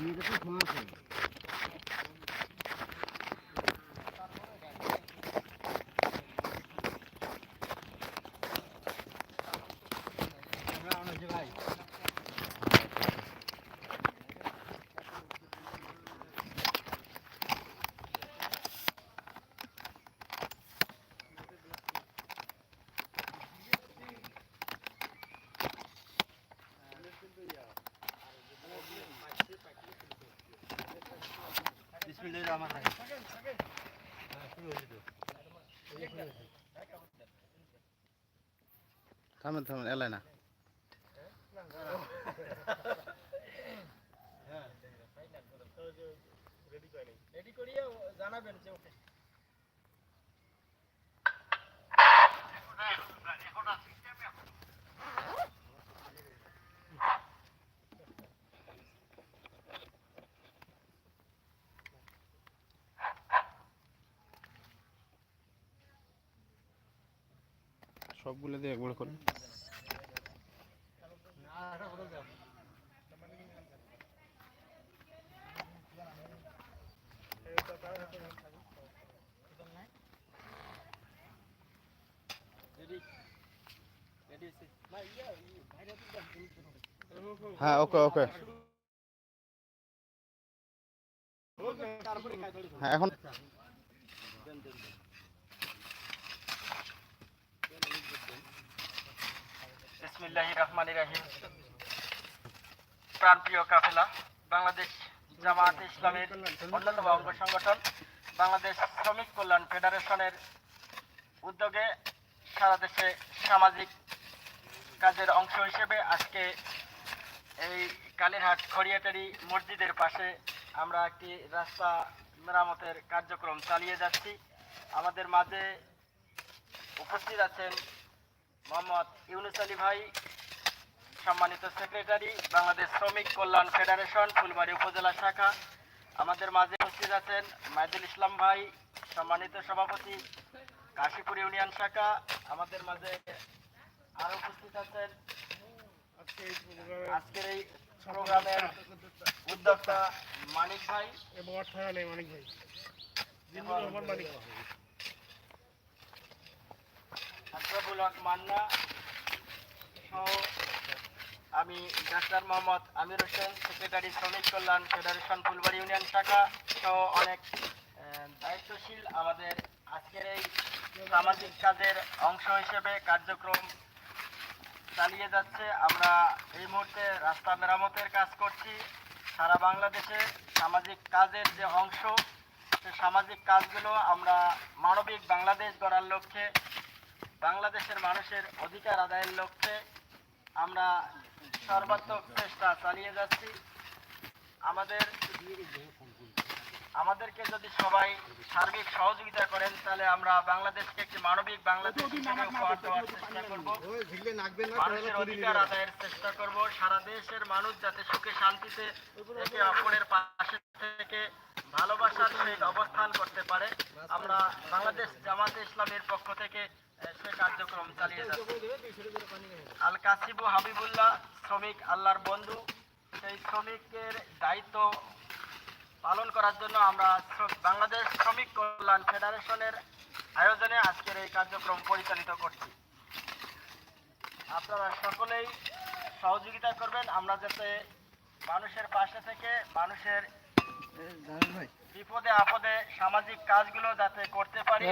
你的不充话。থামেন থামেন এলাই না। রেডি করিয়ে জানাবেন যে সবগুলো দিয়ে একবার করে। হ্যাঁ ওকে ওকে। হ্যাঁ এখন বিসমিল্লাহ রহমান রাহিম। প্রাণপ্রিয় কাফেলা, বাংলাদেশ জামাত ইসলামের অন্যতম অঙ্গ সংগঠন, বাংলাদেশ শ্রমিক কল্যাণ ফেডারেশনের উদ্যোগে সারা দেশে সামাজিক কাজের অংশ হিসেবে আজকে এই কালীরহাট খড়িয়াটারি মসজিদের পাশে আমরা একটি রাস্তা মেরামতের কার্যক্রম চালিয়ে যাচ্ছি। আমাদের মাঝে উপস্থিত আছেন মোহাম্মদ ইউনুস আলী ভাই সম্মানিত সেক্রেটারি বাংলাদেশ শ্রমিক কল্যাণ ফেডারেশন ফুলবাড়ি উপজেলা শাখা। আমাদের মাঝে উপস্থিত আছেন মাইদুল ইসলাম ভাই সম্মানিত সভাপতি কাশীপুর ইউনিয়ন শাখা। আমাদের মাঝে আরও উপস্থিত আছেন আজকের এই প্রোগ্রামের উদ্যোক্তা মানিক ভাই। এবং অর্থায়নে অনেক ভাই। এবং হক মান্না সহ আমি ডাক্তার মোহাম্মদ আমির হোসেন, সেক্রেটারি শ্রমিক কল্যাণ ফেডারেশন, ফুলবাড়ি ইউনিয়ন শাখা সহ অনেক দায়িত্বশীল আমাদের আজকের এই সামাজিক কাজের অংশ হিসেবে কার্যক্রম চালিয়ে যাচ্ছে। আমরা এই মুহূর্তে রাস্তা মেরামতের কাজ করছি। সারা বাংলাদেশে সামাজিক কাজের যে অংশ, সে সামাজিক কাজগুলো আমরা মানবিক বাংলাদেশ গড়ার লক্ষ্যে বাংলাদেশের মানুষের অধিকার আদায়ের লক্ষ্যে আমরা সর্বাত্মক চেষ্টা চালিয়ে যাচ্ছি। আমাদের আমাদেরকে যদি সবাই সার্বিক সহযোগিতা করেন, তাহলে আমরা বাংলাদেশকে একটি মানবিক বাংলাদেশ উপহার দেওয়ার চেষ্টা করব। মানুষের অধিকার আদায়ের চেষ্টা করব। সারা দেশের মানুষ যাতে সুখে শান্তিতে একে অপরের পাশে থেকে ভালোবাসার সহিত অবস্থান করতে পারে। আমরা বাংলাদেশ জামাতে ইসলামের পক্ষ থেকে আল কাসিবু হাবিবুল্লাহ, শ্রমিক আল্লাহর বন্ধু। সেই শ্রমিকের দায়িত্ব পালন করার জন্য আমরা বাংলাদেশ শ্রমিক কল্যাণ ফেডারেশনের আয়োজনে আজকের এই কার্যক্রম পরিচালিত করছি। আপনারা সকলেই সহযোগিতা করবেন। আমরা যাতে মানুষের পাশে থেকে মানুষের বিপদে আপদে সামাজিক কাজগুলো যাতে করতে পারি